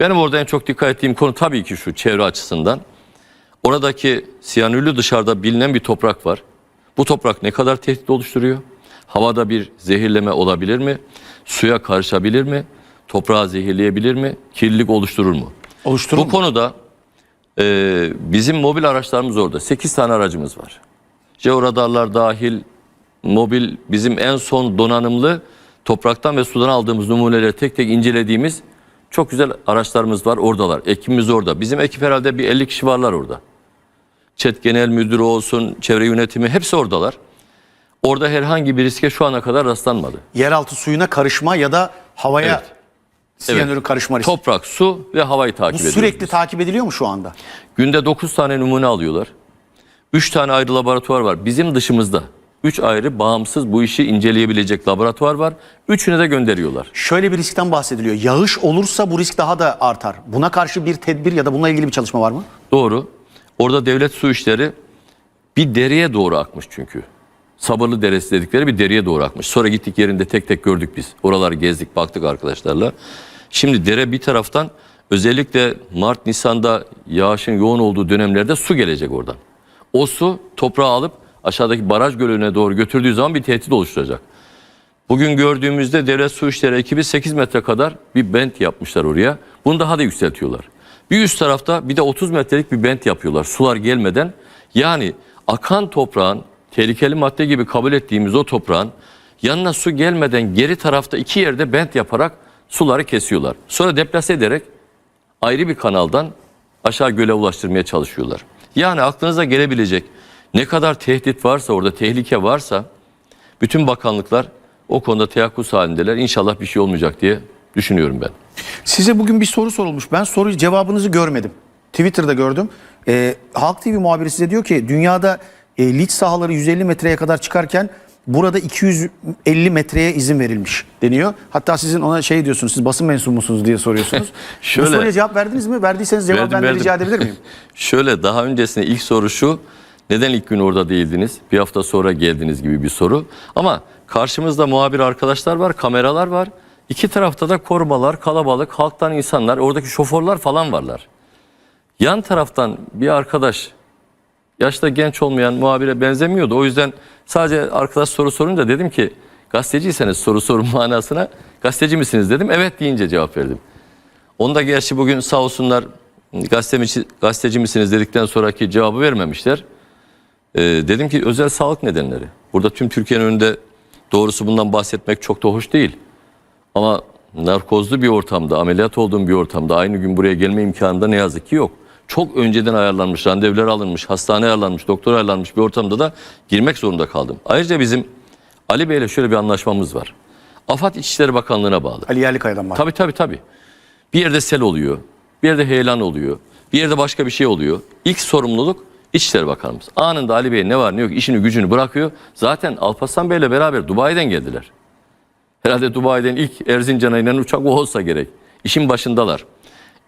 Benim orada en çok dikkat ettiğim konu tabii ki şu çevre açısından. Oradaki siyanürlü dışarıda bilinen bir toprak var. Bu toprak ne kadar tehdit oluşturuyor? Havada bir zehirleme olabilir mi? Suya karışabilir mi? Toprağı zehirleyebilir mi? Kirlilik oluşturur mu? Oluşturur Bu mu? konuda e, bizim mobil araçlarımız orada. 8 tane aracımız var. Georadarlar dahil mobil bizim en son donanımlı topraktan ve sudan aldığımız numuneleri tek tek incelediğimiz çok güzel araçlarımız var oradalar. Ekibimiz orada. Bizim ekip herhalde bir 50 kişi varlar orada. ÇED Genel Müdürü olsun, çevre yönetimi hepsi oradalar. Orada herhangi bir riske şu ana kadar rastlanmadı. Yeraltı suyuna karışma ya da havaya Evet. siyanürün karışma riski. Toprak, su ve havayı takip ediyoruz. sürekli takip ediliyor mu şu anda? Günde 9 tane numune alıyorlar. 3 tane ayrı laboratuvar var. Bizim dışımızda 3 ayrı bağımsız bu işi inceleyebilecek laboratuvar var. Üçüne de gönderiyorlar. Şöyle bir riskten bahsediliyor. Yağış olursa bu risk daha da artar. Buna karşı bir tedbir ya da bununla ilgili bir çalışma var mı? Doğru. Orada devlet su işleri bir dereye doğru akmış çünkü. Sabırlı deresi dedikleri bir dereye doğru akmış. Sonra gittik yerinde tek tek gördük biz. Oraları gezdik baktık arkadaşlarla. Şimdi dere bir taraftan özellikle Mart Nisan'da yağışın yoğun olduğu dönemlerde su gelecek oradan. O su toprağı alıp aşağıdaki baraj gölüne doğru götürdüğü zaman bir tehdit oluşturacak. Bugün gördüğümüzde devlet su işleri ekibi 8 metre kadar bir bent yapmışlar oraya. Bunu daha da yükseltiyorlar. Bir üst tarafta bir de 30 metrelik bir bent yapıyorlar sular gelmeden. Yani akan toprağın tehlikeli madde gibi kabul ettiğimiz o toprağın yanına su gelmeden geri tarafta iki yerde bent yaparak suları kesiyorlar. Sonra deplase ederek ayrı bir kanaldan aşağı göle ulaştırmaya çalışıyorlar. Yani aklınıza gelebilecek ne kadar tehdit varsa orada tehlike varsa bütün bakanlıklar o konuda teyakkuz halindeler. İnşallah bir şey olmayacak diye düşünüyorum ben. Size bugün bir soru sorulmuş. Ben soru cevabınızı görmedim. Twitter'da gördüm. Ee, Halk TV muhabiri size diyor ki dünyada e, lig sahaları 150 metreye kadar çıkarken burada 250 metreye izin verilmiş deniyor. Hatta sizin ona şey diyorsunuz siz basın mensubu musunuz diye soruyorsunuz. Şöyle- Bu soruya cevap verdiniz mi? Verdiyseniz cevap Verdim, ben de verdim. rica edebilir miyim? Şöyle daha öncesinde ilk soru şu. Neden ilk gün orada değildiniz? Bir hafta sonra geldiniz gibi bir soru. Ama karşımızda muhabir arkadaşlar var, kameralar var. İki tarafta da korumalar, kalabalık, halktan insanlar, oradaki şoförler falan varlar. Yan taraftan bir arkadaş yaşta genç olmayan muhabire benzemiyordu. O yüzden sadece arkadaş soru sorunca dedim ki gazeteciyseniz soru sorun manasına gazeteci misiniz dedim. Evet deyince cevap verdim. Onu da gerçi bugün sağ olsunlar gazeteci, gazeteci misiniz dedikten sonraki cevabı vermemişler. Ee, dedim ki özel sağlık nedenleri. Burada tüm Türkiye'nin önünde doğrusu bundan bahsetmek çok da hoş değil. Ama narkozlu bir ortamda, ameliyat olduğum bir ortamda aynı gün buraya gelme imkanı da ne yazık ki yok. Çok önceden ayarlanmış, randevular alınmış, hastane ayarlanmış, doktor ayarlanmış bir ortamda da girmek zorunda kaldım. Ayrıca bizim Ali Bey'le şöyle bir anlaşmamız var. AFAD İçişleri Bakanlığı'na bağlı. Ali Yerlikaya'dan var. Tabii tabii tabii. Bir yerde sel oluyor. Bir yerde heyelan oluyor. Bir yerde başka bir şey oluyor. İlk sorumluluk İçişleri Bakanımız. Anında Ali Bey ne var ne yok işini gücünü bırakıyor. Zaten Alparslan Bey'le beraber Dubai'den geldiler. Herhalde Dubai'den ilk Erzincan'a inen uçak o olsa gerek. İşin başındalar.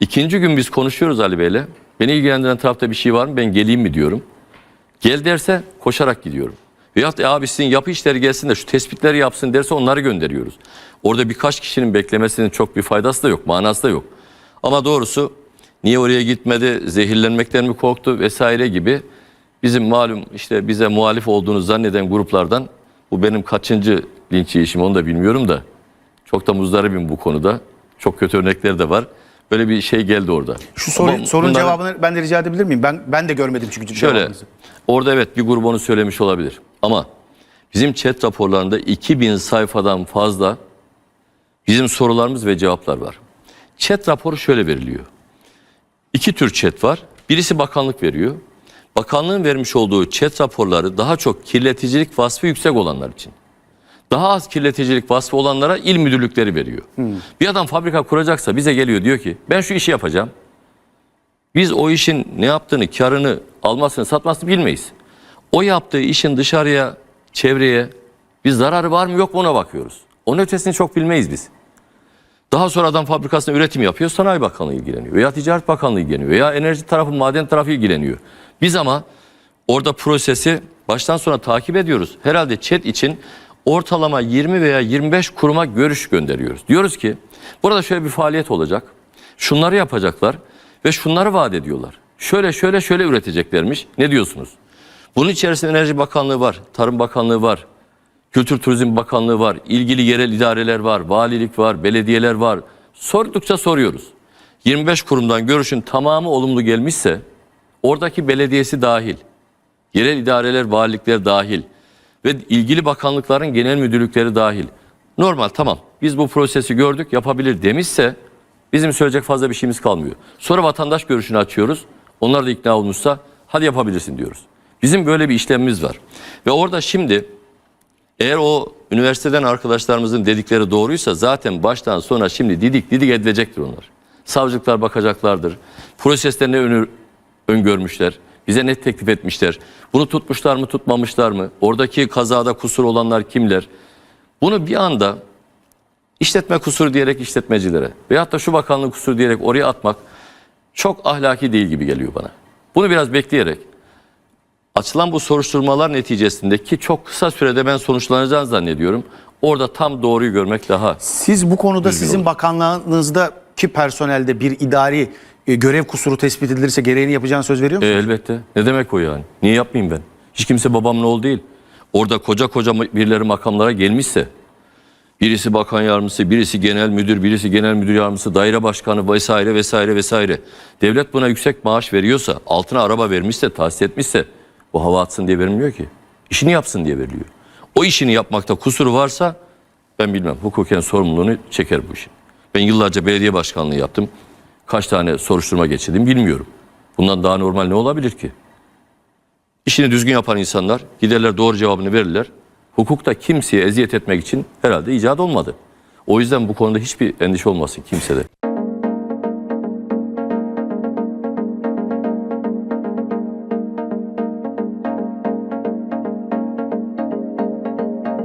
İkinci gün biz konuşuyoruz Ali Bey'le. Beni ilgilendiren tarafta bir şey var mı ben geleyim mi diyorum. Gel derse koşarak gidiyorum. Veyahut e abi sizin yapı işleri gelsin de şu tespitleri yapsın derse onları gönderiyoruz. Orada birkaç kişinin beklemesinin çok bir faydası da yok, manası da yok. Ama doğrusu niye oraya gitmedi, zehirlenmekten mi korktu vesaire gibi bizim malum işte bize muhalif olduğunu zanneden gruplardan bu benim kaçıncı linç yiyişim onu da bilmiyorum da çok da muzdaribim bu konuda. Çok kötü örnekler de var. Böyle bir şey geldi orada. Şu soru, Ama sorunun bunların- cevabını ben de rica edebilir miyim? Ben ben de görmedim çünkü Şöyle cevabınızı. orada evet bir grup onu söylemiş olabilir. Ama bizim chat raporlarında 2000 sayfadan fazla bizim sorularımız ve cevaplar var. Chat raporu şöyle veriliyor. İki tür chat var. Birisi bakanlık veriyor. Bakanlığın vermiş olduğu chat raporları daha çok kirleticilik vasfı yüksek olanlar için. Daha az kirleticilik vasfı olanlara il müdürlükleri veriyor. Bir adam fabrika kuracaksa bize geliyor diyor ki ben şu işi yapacağım. Biz o işin ne yaptığını, karını, almasını, satmasını bilmeyiz. O yaptığı işin dışarıya, çevreye bir zararı var mı yok mu ona bakıyoruz. Onun ötesini çok bilmeyiz biz. Daha sonra adam fabrikasında üretim yapıyor, Sanayi Bakanlığı ilgileniyor. Veya Ticaret Bakanlığı ilgileniyor. Veya enerji tarafı, maden tarafı ilgileniyor. Biz ama orada prosesi baştan sona takip ediyoruz. Herhalde chat için ortalama 20 veya 25 kuruma görüş gönderiyoruz. Diyoruz ki burada şöyle bir faaliyet olacak. Şunları yapacaklar ve şunları vaat ediyorlar. Şöyle şöyle şöyle üreteceklermiş. Ne diyorsunuz? Bunun içerisinde Enerji Bakanlığı var, Tarım Bakanlığı var, Kültür Turizm Bakanlığı var, ilgili yerel idareler var, valilik var, belediyeler var. Sordukça soruyoruz. 25 kurumdan görüşün tamamı olumlu gelmişse oradaki belediyesi dahil, yerel idareler, valilikler dahil ve ilgili bakanlıkların genel müdürlükleri dahil. Normal tamam biz bu prosesi gördük yapabilir demişse bizim söyleyecek fazla bir şeyimiz kalmıyor. Sonra vatandaş görüşünü açıyoruz. Onlar da ikna olmuşsa hadi yapabilirsin diyoruz. Bizim böyle bir işlemimiz var. Ve orada şimdi eğer o üniversiteden arkadaşlarımızın dedikleri doğruysa zaten baştan sona şimdi didik didik edilecektir onlar. Savcılıklar bakacaklardır. Prosesler ne önü, öngörmüşler. Bize ne teklif etmişler. Bunu tutmuşlar mı tutmamışlar mı? Oradaki kazada kusur olanlar kimler? Bunu bir anda işletme kusuru diyerek işletmecilere veyahut da şu bakanlık kusuru diyerek oraya atmak çok ahlaki değil gibi geliyor bana. Bunu biraz bekleyerek açılan bu soruşturmalar neticesinde ki çok kısa sürede ben sonuçlanacağını zannediyorum. Orada tam doğruyu görmek daha Siz bu konuda sizin olur. bakanlığınızdaki personelde bir idari e, görev kusuru tespit edilirse gereğini yapacağını söz veriyor E, musunuz? elbette. Ne demek o yani? Niye yapmayayım ben? Hiç kimse babamın oğlu değil. Orada koca koca birileri makamlara gelmişse, birisi bakan yardımcısı, birisi genel müdür, birisi genel müdür yardımcısı, daire başkanı vesaire vesaire vesaire. Devlet buna yüksek maaş veriyorsa, altına araba vermişse, tahsis etmişse bu hava atsın diye verilmiyor ki. İşini yapsın diye veriliyor. O işini yapmakta kusuru varsa ben bilmem. Hukuken sorumluluğunu çeker bu işin. Ben yıllarca belediye başkanlığı yaptım. Kaç tane soruşturma geçirdim bilmiyorum. Bundan daha normal ne olabilir ki? İşini düzgün yapan insanlar giderler doğru cevabını verirler. Hukukta kimseye eziyet etmek için herhalde icat olmadı. O yüzden bu konuda hiçbir endişe olmasın kimsede.